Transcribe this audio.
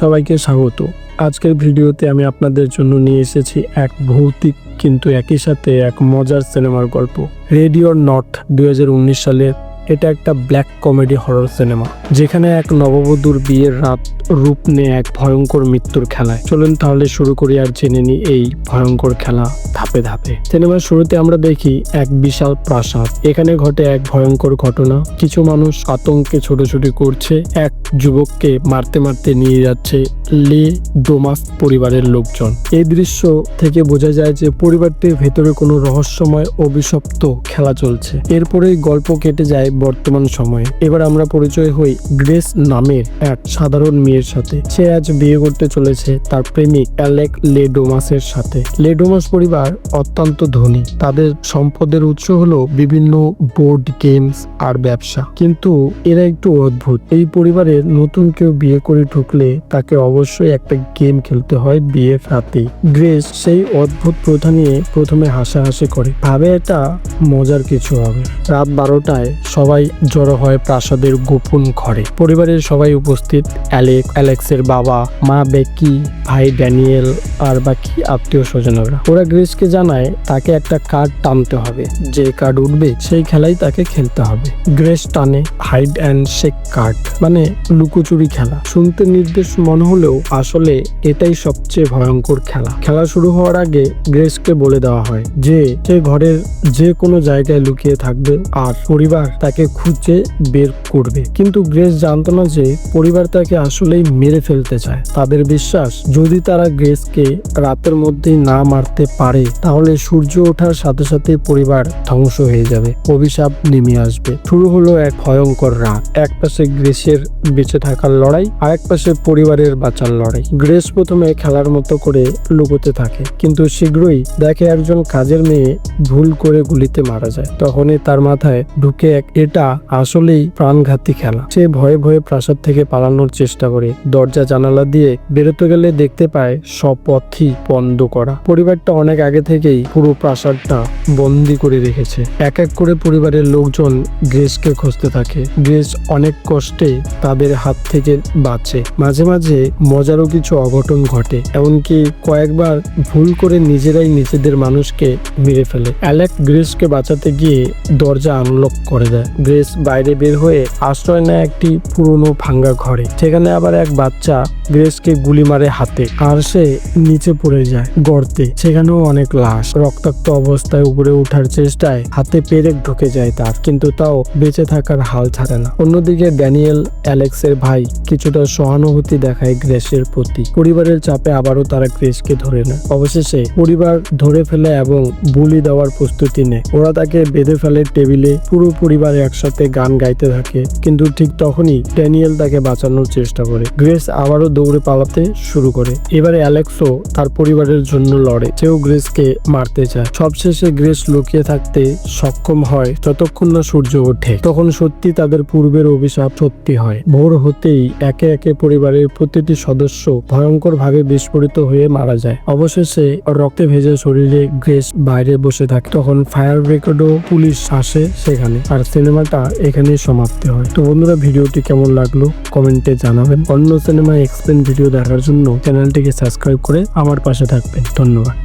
সবাইকে স্বাগত। আজকের ভিডিওতে আমি আপনাদের জন্য নিয়ে এসেছি এক ভৌতিক কিন্তু একই সাথে এক মজার সিনেমার গল্প। রেডিও নট দু সালের এটা একটা ব্ল্যাক কমেডি হরর সিনেমা যেখানে এক নববধূর বিয়ের রাত রূপ নেয় এক ভয়ঙ্কর মৃত্যুর খেলায়। চলুন তাহলে শুরু করি আর জেনে নিই এই ভয়ঙ্কর খেলা ধাপে ধাপে। সিনেমার শুরুতে আমরা দেখি এক বিশাল প্রাসাদ। এখানে ঘটে এক ভয়ঙ্কর ঘটনা। কিছু মানুষ আতঙ্কে ছোটাছুটি করছে। এক যুবককে মারতে মারতে নিয়ে যাচ্ছে লে ডোমাস পরিবারের লোকজন। এই দৃশ্য থেকে বোঝা যায় যে পরিবারটির ভেতরে কোনো রহস্যময় অভিশপ্ত খেলা চলছে। এরপরেই গল্প কেটে যায় বর্তমান সময়ে। এবার আমরা পরিচয় হই গ্রেস নামের এক সাধারণ মেয়ের সাথে। সে আজ বিয়ে করতে চলেছে তার প্রেমিক অ্যালেক লেডোমাসের সাথে। লেডোমাস পরিবার অত্যন্ত ধনী। তাদের সম্পদের উৎস হলো বিভিন্ন বোর্ড গেমস আর ব্যবসা। কিন্তু এরা একটু অদ্ভুত। এই পরিবারের নতুন কেউ বিয়ে করে ঢুকলে তাকে অবশ্যই একটা গেম খেলতে হয় বিয়ের রাতে গ্রেস সেই অদ্ভুত প্রথা নিয়ে প্রথমে হাসাহাসি করে। ভাবে এটা মজার কিছু হবে। রাত বারোটায় সবাই জড়ো হয় প্রাসাদের গোপন ঘরে। পরিবারের সবাই উপস্থিত অ্যালেক অ্যালেক্সের বাবা, মা বেকি, ভাই ড্যানিয়েল, আর বাকি আত্মীয় স্বজনরা ওরা গ্রেসকে জানায়, তাকে একটা কার্ড টানতে হবে। যে কার্ড উঠবে, সেই খেলাই তাকে খেলতে হবে। গ্রেস টানে হাইড অ্যান্ড শেক কার্ড মানে লুকোচুরি খেলা। শুনতে নির্দেশ মনে হলেও আসলে এটাই সবচেয়ে ভয়ঙ্কর খেলা। খেলা শুরু হওয়ার আগে গ্রেসকে বলে দেওয়া হয় যে, সে ঘরের যে কোনো জায়গায় লুকিয়ে থাকবে, আর পরিবার তাকে খুঁজে বের করবে। কিন্তু গ্রেস জানতো না যে পরিবার তাকে আসলেই মেরে ফেলতে চায়। তাদের বিশ্বাস, যদি তারা গ্রেসকে রাতের মধ্যেই না মারতে পারে, তাহলে সূর্য ওঠার সাথে সাথে পরিবার ধ্বংস হয়ে যাবে, অভিশাপ নেমে আসবে। শুরু হলো এক ভয়ঙ্কর রাত। এক পাশে গ্রেসের বেঁচে থাকার লড়াই আর এক পাশে পরিবারের বাঁচার লড়াই। গ্রেস প্রথমে খেলার মতো করে লুকোতে থাকে, কিন্তু শীঘ্রই দেখে একজন কাজের মেয়ে ভুল করে গুলিতে মারা যায়। তখনই তার মাথায় ঢুকে এক এটা আসলেই প্রাণঘাতী খেলা। সে ভয়ে ভয়ে প্রাসাদ থেকে পালানোর চেষ্টা করে। দরজা জানালা দিয়ে বেরোতে গেলে দেখতে পায় সব পথই বন্ধ করা। পরিবারটা অনেক আগে থেকেই পুরো প্রাসাদটা বন্দি করে রেখেছে। এক এক করে পরিবারের লোকজন গ্রেসকে খুঁজতে থাকে। গ্রেস অনেক কষ্টে তাদের হাত থেকে বাঁচে। মাঝে মাঝে মজারও কিছু অঘটন ঘটে, এমনকি কয়েকবার ভুল করে নিজেরাই নিজেদের মানুষকে মেরে ফেলে। অ্যালেক গ্রেসকে বাঁচাতে গিয়ে দরজা আনলক করে দেয়। গ্রেস বাইরে বের হয়ে আশ্রয় নেয় একটি পুরনো ভাঙ্গা ঘরে। সেখানে আবার এক বাচ্চা গ্রেসকে গুলি মারে হাতে আর সে নিচে পড়ে যায় গর্তে। সেখানেও অনেক লাশ। রক্তাক্ত অবস্থায় উপরে ওঠার চেষ্টায় হাতে পেরেক ঢুকে যায় তার, কিন্তু তাও বেঁচে থাকার হাল ছাড়ে না। অন্যদিকে ড্যানিয়েল অ্যালেক্সের ভাই কিছুটা সহানুভূতি দেখায় গ্রেসের প্রতি। পরিবারের চাপে আবারও তারা গ্রেসকে ধরে নেয়। অবশেষে পরিবার ধরে ফেলে এবং বুলি দেওয়ার প্রস্তুতি নেয়। ওরা তাকে বেঁধে ফেলে টেবিলে। পুরো পরিবার একসাথে গান গাইতে থাকে, কিন্তু ঠিক তখনই ড্যানিয়েল তাকে বাঁচানোর চেষ্টা করে। গ্রেস আবারও দৌড়ে পালাতে শুরু করে। এবারে অ্যালেক্সও তার পরিবারের জন্য লড়ে, সেও গ্রেসকে মারতে চায়। সবশেষে গ্রেস লুকিয়ে থাকতে সক্ষম হয় যতক্ষণ না সূর্য ওঠে। তখন সত্যি তাদের পূর্বের অভিশাপ সত্যি হয়। ভোর হতেই একে একে পরিবারের প্রতিটি সদস্য ভয়ঙ্কর ভাবে বিস্ফোরিত হয়ে মারা যায়। অবশেষে রক্তে ভেজে শরীরে গ্রেস বাইরে বসে থাকে। তখন ফায়ার ব্রিগেডও পুলিশ আসে সেখানে, আর সিনেমাটা এখানে সমাপ্ত হয়। তো বন্ধুরা, ভিডিওটি কেমন লাগল কমেন্টে জানাবেন। অন্য সিনেমা এক্সপ্লেন ভিডিও দেখার জন্য চ্যানেলটিকে সাবস্ক্রাইব করে আমার পাশে থাকবেন। ধন্যবাদ।